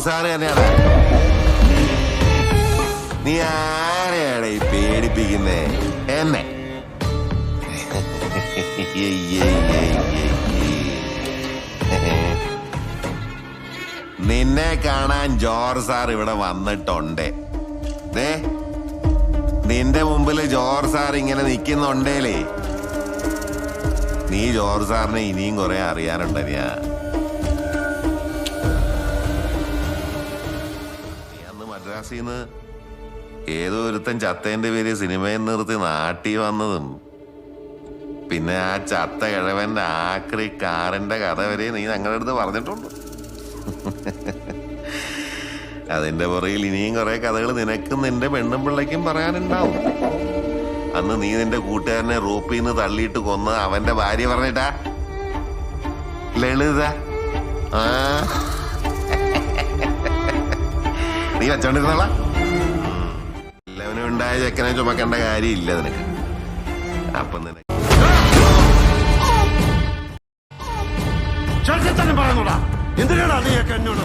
Sir നീ ആരെയാണ് ഈ പേടിപ്പിക്കുന്നേ? എന്നെ. നിന്നെ കാണാൻ ജോർജ് സാർ ഇവിടെ വന്നിട്ടുണ്ട്. നിന്റെ മുമ്പിൽ ജോർജ് സാർ ഇങ്ങനെ നിൽക്കുന്നുണ്ടേലേ നീ ജോർജ് സാറിനെ ഇനിയും കുറെ അറിയാനുണ്ട് ഞാൻ നിന്ന് ഏതോ ഒരുത്തൻ ചത്തേന്റെ പേര് സിനിമയിൽ നിർത്തി നാട്ടി വന്നതും. പിന്നെ ആ ചത്ത കിഴവന്റെ ആക്രി കാറിന്റെ കഥ വരെ നീ ഞങ്ങളുടെ അടുത്ത് പറഞ്ഞിട്ടുണ്ട്. അതിന്റെ പുറകിൽ ഇനിയും കുറെ കഥകൾ നിനക്കും നിന്റെ പെണ്ണും പിള്ളയ്ക്കും പറയാനുണ്ടാവും. അന്ന് നീ നിന്റെ കൂട്ടുകാരനെ റോപ്പിൽ നിന്ന് തള്ളിയിട്ട് കൊന്ന് അവന്റെ ഭാര്യ പറഞ്ഞിട്ടാ? ലളിത ആ? നീ വെച്ചോണ്ടിരുന്നോളാ. എല്ലാവനും ഉണ്ടായ ചെക്കനെ ചുമക്കേണ്ട കാര്യമില്ല നിനക്ക് അപ്പൊ നിനക്ക് ചെറുക്കത്തന്നെ പറയുന്നോടാ എന്തിനാണ് നീയൊക്കെ എന്നോട്?